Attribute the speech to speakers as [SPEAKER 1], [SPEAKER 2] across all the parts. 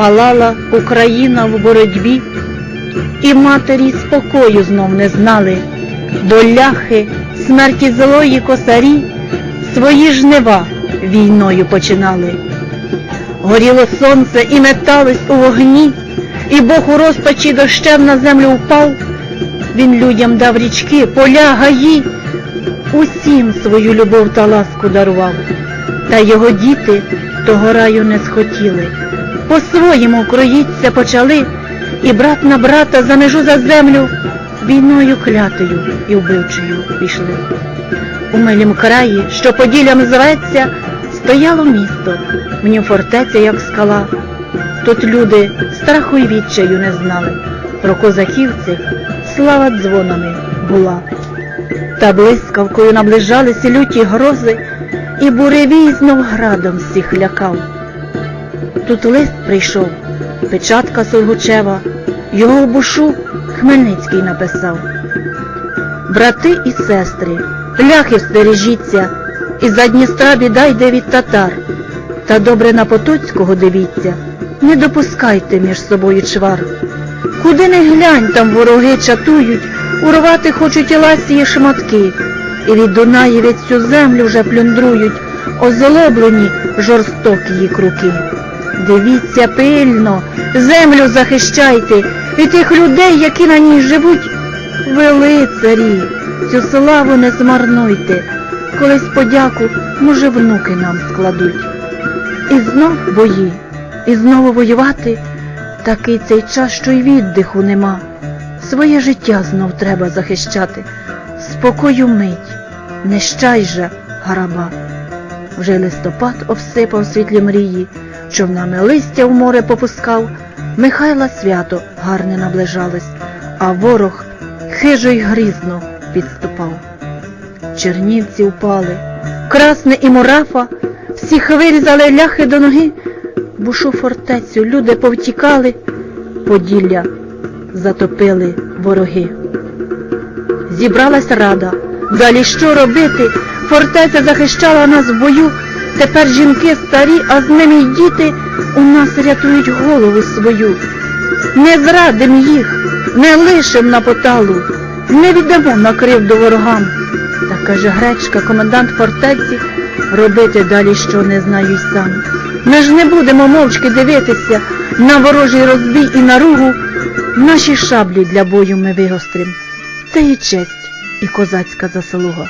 [SPEAKER 1] Палала Україна в боротьбі, і матері спокою знов не знали, до ляхи, смерті злої косарі, свої жнива війною починали. Горіло сонце і металось у вогні, і Бог у розпачі дощем на землю впав. Він людям дав річки, поля, гаї, усім свою любов та ласку дарував. Та його діти того раю не схотіли. По-своєму кроїться почали, і брат на брата за межу за землю війною клятою і вбивчою пішли. У милім краї, що поділям зветься, стояло місто, в нім фортеця, як скала. Тут люди страху й відчаю не знали. Про козаків цих слава дзвонами була. Та блискавкою наближалися люті грози, і буревій знов градом всіх лякав. Тут лист прийшов, печатка Солгучева, його бушу Хмельницький написав. Брати і сестри, ляхи стережіться, і за Дністра біда йде від татар. Та добре на Потоцького дивіться, не допускайте між собою чвар. Куди не глянь, там вороги чатують, урвати хочуть і ласії шматки, і від Дунаї цю землю вже плюндрують, озлоблені жорстокі її круки. Дивіться пильно, землю захищайте від тих людей, які на ній живуть. Ви лицарі, цю славу не змарнуйте, колись подяку, може, внуки нам складуть. І знов бої, і знову воювати, такий цей час, що й віддиху нема. Своє життя знов треба захищати, спокою мить, нещай же гараба. Вже листопад обсипав світлі мрії, човнами листя в море попускав, Михайла свято гарне наближалось, а ворог хижо й грізно підступав. Чернівці впали, красне і мурафа, всіх вирізали ляхи до ноги, бушу фортецю люди повтікали, Поділля затопили вороги. Зібралась рада, далі що робити? Фортеця захищала нас в бою, тепер жінки старі, а з ними й діти у нас рятують голову свою. Не зрадим їх, не лишим на поталу, не віддамо на кривду ворогам. Та каже гречка, комендант фортеці, робити далі що не знаю сам. Ми ж не будемо мовчки дивитися на ворожий розбій і наругу. Наші шаблі для бою ми вигострим. Це і честь, і козацька заслуга.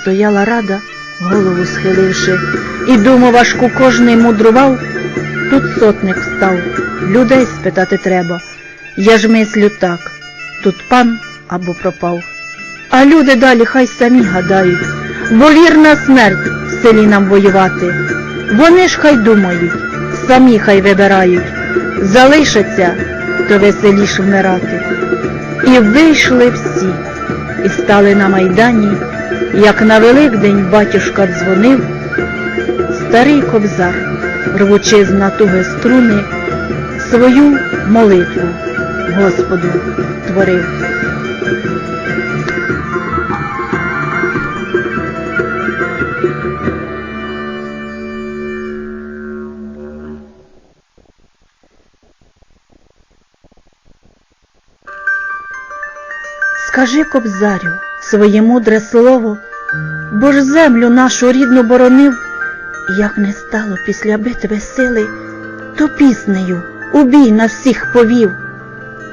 [SPEAKER 1] Стояла рада, голову схиливши, і думу важку кожний мудрував. Тут сотник встав, людей спитати треба. Я ж мислю так, тут пан або пропав. А люди далі хай самі гадають, бо вірна смерть в селі нам воювати. Вони ж хай думають, самі хай вибирають, залишаться, то веселіш вмирати. І вийшли всі, і стали на майдані, як на Великдень батюшка дзвонив, старий кобзар, рвучи з натуги струни, свою молитву Господу творив. Скажи, кобзарю, своє мудре слово, бо ж землю нашу рідну боронив, як не стало після битви сили, то піснею у бій на всіх повів.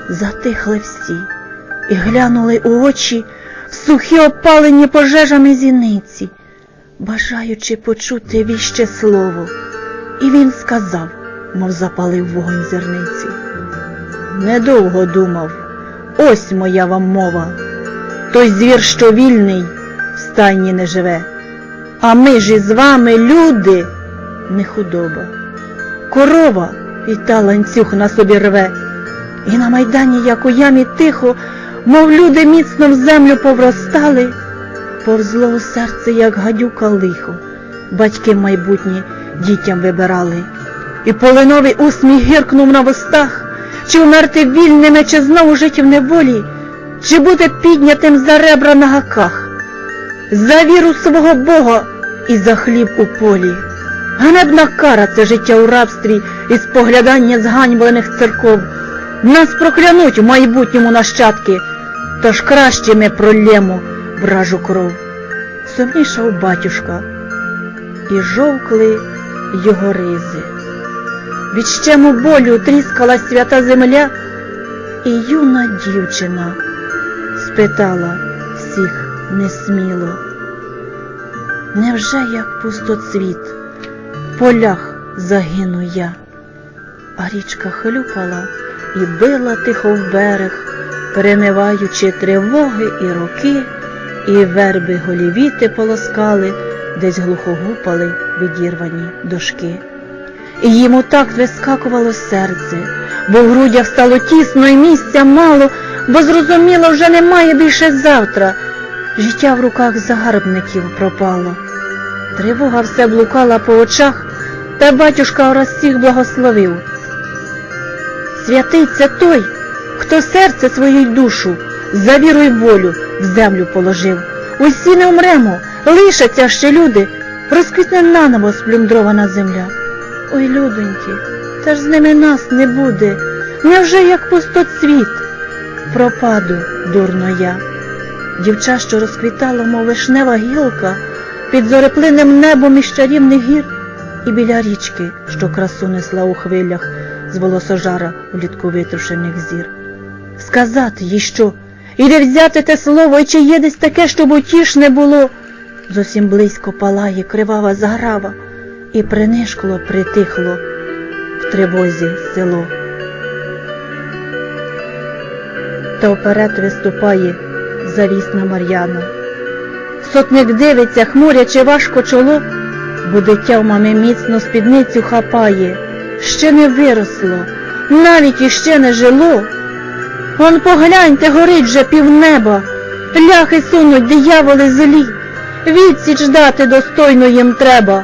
[SPEAKER 1] Затихли всі і глянули у очі в сухі опалені пожежами зіниці, бажаючи почути віще слово. І він сказав, мов запалив вогонь зерниці. Недовго думав. Ось моя вам мова. Той звір, що вільний, в стайні не живе. А ми ж із вами, люди, не худоба. Корова і та ланцюг на собі рве. І на майдані, як у ямі тихо, мов люди міцно в землю повростали, повзло у серце, як гадюка лихо, батьки майбутні дітям вибирали. І полиновий усміх гіркнув на вустах, чи вмерти вільними, чи знову жити в неволі, чи бути піднятим за ребра на гаках, за віру свого Бога і за хліб у полі. Ганебна кара це життя у рабстві і споглядання зганьблених церков. Нас проклянуть у майбутньому нащадки, тож краще ми пролємо вражу кров. Сумнішав батюшка, і жовкли його ризи. Від щему болю тріскала свята земля, і юна дівчина спитала всіх несміло. Невже як пустоцвіт в полях загину я? А річка хлюпала і била тихо в берег, перемиваючи тривоги і роки, і верби голівіти полоскали, десь глухо гупали відірвані дошки. І йому так вискакувало серце, бо в грудях стало тісно і місця мало, бо зрозуміло, вже немає більше завтра. Життя в руках загарбників пропало. Тривога все блукала по очах, та батюшка раз всіх благословив. Святий це той, хто серце свою й душу за віру й волю в землю положив. Усі не вмремо, лишаться ще люди, розквітне наново сплюндрована земля. Ой, людоньки, та ж з ними нас не буде. Невже як пустоцвіт? Пропаду, дурно я. Дівча, що розквітала, мов вишнева гілка, під зореплинним небом із чарівних гір, і біля річки, що красу несла у хвилях з волосожара влітку витрушених зір. Сказати їй що, і де взяти те слово, і чи є десь таке, щоб утішне було. Зовсім близько палає кривава заграва, і принишкло, притихло в тривозі село. Та вперед виступає завісна Мар'яна. Сотник дивиться, хмурячи важко чоло, бо дитя в мами міцно спідницю хапає, ще не виросло, навіть іще не жило. Он погляньте, горить вже півнеба, ляхи сунуть дияволи злі, відсіч дати достойно їм треба,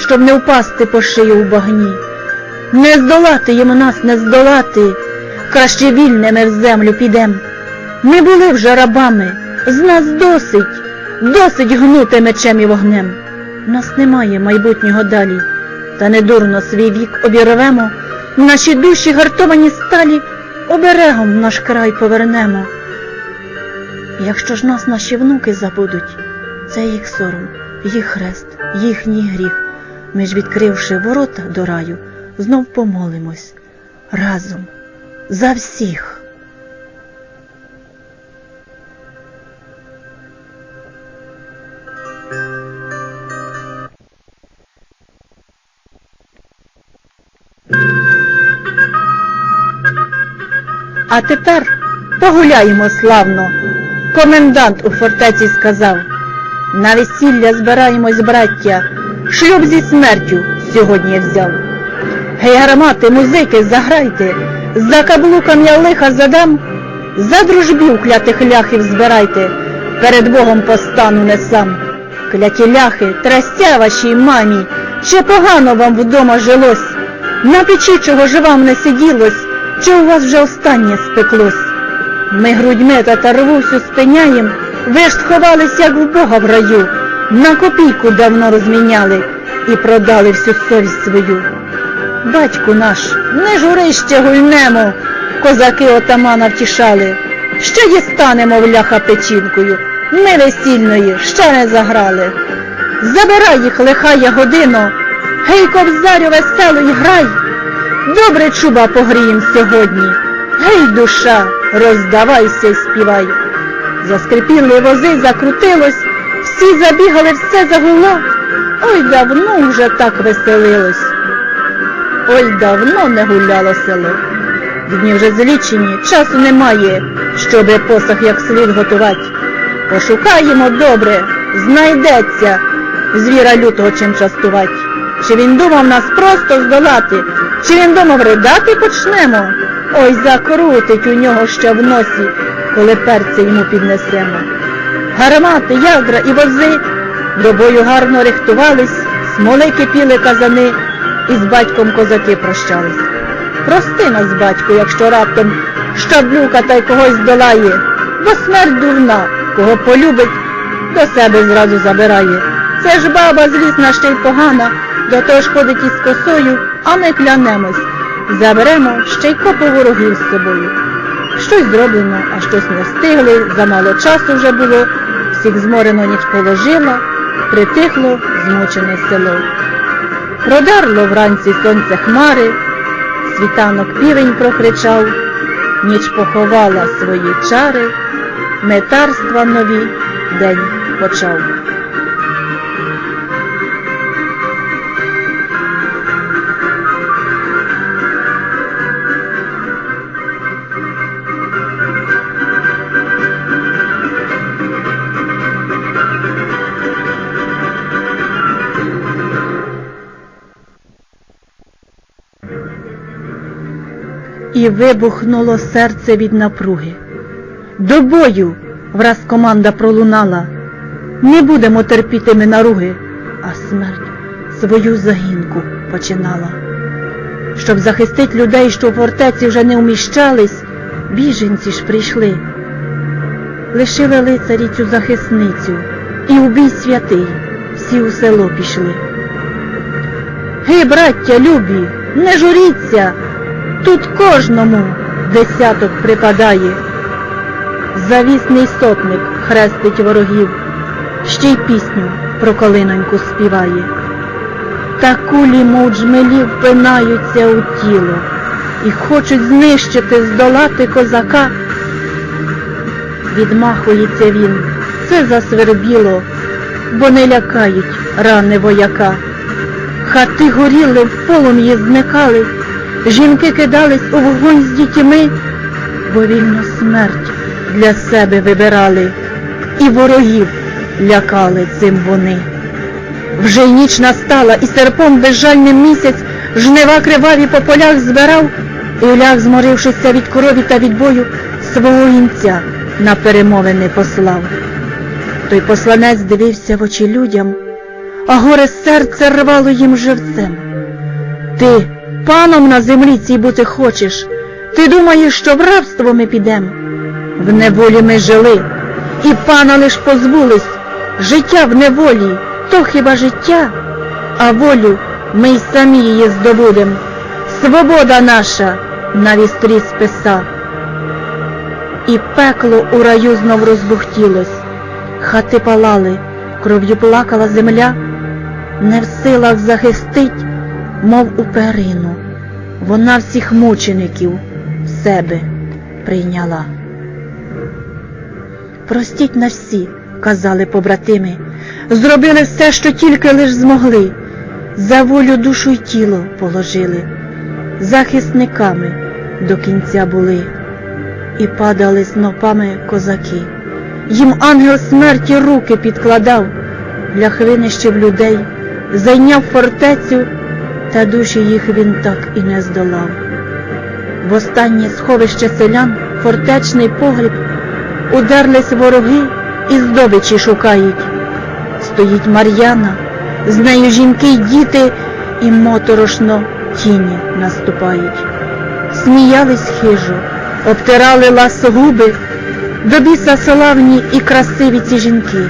[SPEAKER 1] щоб не впасти по шию в багні. Не здолати їм нас не здолати, краще вільними в землю підем. Ми були вже рабами, з нас досить, досить гнути мечем і вогнем. Нас немає майбутнього далі, та недурно свій вік обірвемо, наші душі гартовані сталі, оберегом наш край повернемо. Якщо ж нас наші внуки забудуть, це їх сором, їх хрест, їхній гріх. Ми ж, відкривши ворота до раю, знов помолимось разом за всіх. А тепер погуляємо славно. Комендант у фортеці сказав. На весілля збираємось, браття, шлюб зі смертю сьогодні взяв. Гей, гармати, музики, заграйте, за каблуком я лиха задам, за дружбів клятих ляхів збирайте, перед Богом постану не сам. Кляті ляхи, трастя вашій мамі, чи погано вам вдома жилось, на печі чого ж вам не сиділось, чи у вас вже останнє спеклось. Ми грудьми татарву всю спиняєм, ви ж сховались, як в Бога в раю, на копійку давно розміняли і продали всю совість свою. Батьку наш, не жури ще гульнемо, козаки отамана втішали. Ще дістанемо в ляха печінкою, ми весільної ще не заграли. Забирай їх, лихає годино, гей, кобзарю веселий грай. Добре чуба погрієм сьогодні. Гей, душа, роздавайся й співай. Заскрипіли вози, закрутилось, всі забігали, все загуло. Ой, давно вже так веселилось. Ой, давно не гуляло село. Дні вже злічені, часу немає, щоби посох як слід готувати. Пошукаємо добре, знайдеться звіра лютого чим частувати. Чи він думав нас просто здолати, чи він думав ридати почнемо? Ой, закрутить у нього ще в носі, коли перця йому піднесемо. Гармати, ядра і вози до бою гарно рихтувались, смоли кипіли казани, і з батьком козаки прощались. Прости нас, батько, якщо раптом щаблюка та й когось долає, бо смерть дурна, кого полюбить, до себе зразу забирає. Це ж баба, звісна, ще й погана, до того ж ходить із косою, а ми клянемось, заберемо ще й копу ворогів з собою. Щось зроблено, а щось не встигли, замало часу вже було, всіх зморено ніч положила, притихло змучене село. Продарло вранці сонце хмари, світанок півень прокричав, ніч поховала свої чари, метарства нові день почав. І вибухнуло серце від напруги. До бою враз команда пролунала. Не будемо терпіти ми наруги, а смерть свою загінку починала. Щоб захистить людей, що в фортеці вже не вміщались, біженці ж прийшли. Лишили лицарі цю захисницю, і у бій святий всі у село пішли. Гей, браття любі, не журіться, тут кожному десяток припадає. Завісний сотник хрестить ворогів, ще й пісню про колиноньку співає. Та кулі, мов джмелі, впинаються у тіло і хочуть знищити, здолати козака. Відмахується він, це засвербіло, бо не лякають рани вояка. Хати горіли, в полум'ї зникали, жінки кидались у вогонь з дітьми, бо вільно смерть для себе вибирали, і ворогів лякали цим вони. Вже й ніч настала, і серпом безжальним місяць жнива криваві по полях збирав, і Олях, зморившися від корові та від бою, свого гінця на перемовини послав. Той посланець дивився в очі людям, а горе серце рвало їм живцем. Ти паном на землі цій бути хочеш, ти думаєш, що в рабство ми підем? В неволі ми жили, і пана лиш позбулись, життя в неволі, то хіба життя, а волю ми й самі її здобудем. Свобода наша на вістрі списа. І пекло у раю знов розбухтілось, хати палали, кров'ю плакала земля, не в силах захистить, мов у перину. Вона всіх мучеників в себе прийняла. Простіть на всі, казали побратими, зробили все, що тільки лиш змогли, за волю душу й тіло положили, захисниками до кінця були, і падали снопами козаки. Їм ангел смерті руки підкладав, для хвинищів людей, зайняв фортецю, та душі їх він так і не здолав. В останнє сховище селян, фортечний погріб, удерлись вороги і здобичі шукають. Стоїть Мар'яна, з нею жінки й діти, і моторошно тіні наступають. Сміялись хижо, обтирали ласогуби, до біса славні і красиві ці жінки.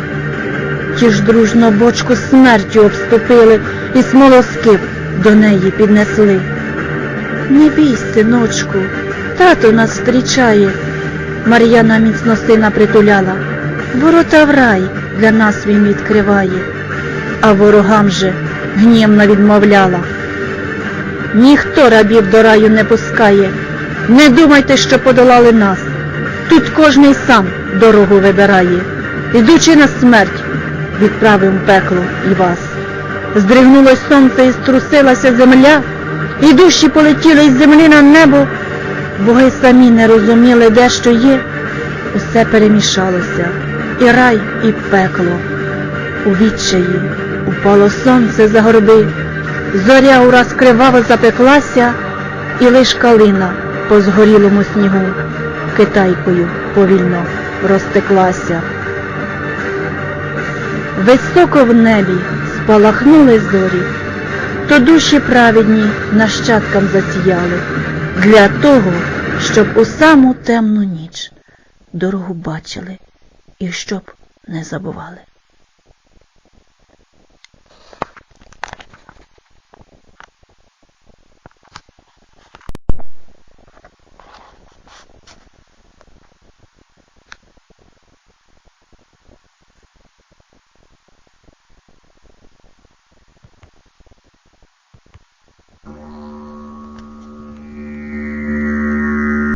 [SPEAKER 1] Ті ж дружно бочку смертю обступили і смолоскип до неї піднесли. Не бій, синочку, тато нас зустрічає. Мар'яна міцно сина притуляла. Ворота в рай для нас він відкриває, а ворогам же гнівно відмовляла. Ніхто рабів до раю не пускає. Не думайте, що подолали нас. Тут кожний сам дорогу вибирає. Ідучи на смерть, відправим пекло і вас. Здригнулось сонце і струсилася земля, і душі полетіли із землі на небо. Боги самі не розуміли, де що є, усе перемішалося, і рай, і пекло. У відчаї упало сонце за горби, зоря ураз криваво запеклася, і лиш калина по згорілому снігу китайкою повільно розтеклася. Високо в небі спалахнули зорі, то душі праведні нащадкам засіяли для того, щоб у саму темну ніч дорогу бачили і щоб не забували.